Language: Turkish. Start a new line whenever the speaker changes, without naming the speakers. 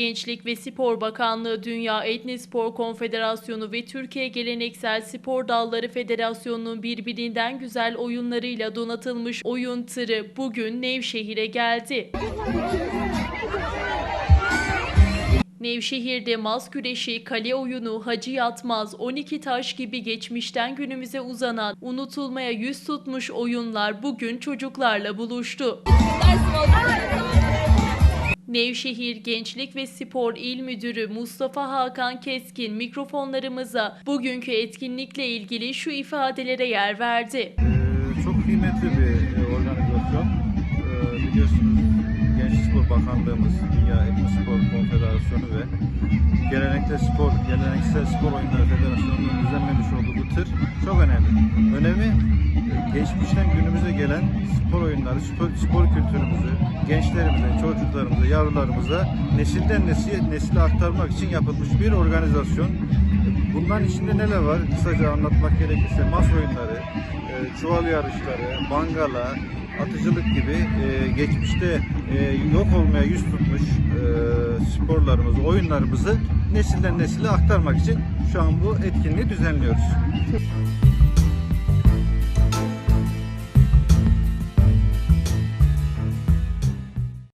Gençlik ve Spor Bakanlığı, Dünya Etnispor Konfederasyonu ve Türkiye Geleneksel Spor Dalları Federasyonu'nun birbirinden güzel oyunlarıyla donatılmış oyun tırı bugün Nevşehir'e geldi. Nevşehir'de maz güreşi, kale oyunu, hacı yatmaz, 12 taş gibi geçmişten günümüze uzanan, unutulmaya yüz tutmuş oyunlar bugün çocuklarla buluştu. Nevşehir Gençlik ve Spor İl Müdürü Mustafa Hakan Keskin mikrofonlarımıza bugünkü etkinlikle ilgili şu ifadelere yer verdi.
Ee, çok kıymetli bir e, organizasyon. Ee, biliyorsunuz Gençlik Spor Bakanlığımız, Dünya Etnospor Konfederasyonu ve Gelenekte Spor, Geleneksel Spor Oyunları Federasyonu'nun düzenlemiş olduğu bu tır çok önemli. Önemi geçmişten günümüze gelen spor oyunları, spor, spor kültürümüzü gençlerimize, çocuklarımıza, yavrularımıza nesilden nesile, nesile aktarmak için yapılmış bir organizasyon. Bunların içinde neler var? Kısaca anlatmak gerekirse mas oyunları, e, çuval yarışları, mangala, atıcılık gibi e, geçmişte e, yok olmaya yüz tutmuş e, sporlarımızı, oyunlarımızı nesilden nesile aktarmak için şu an bu etkinliği düzenliyoruz.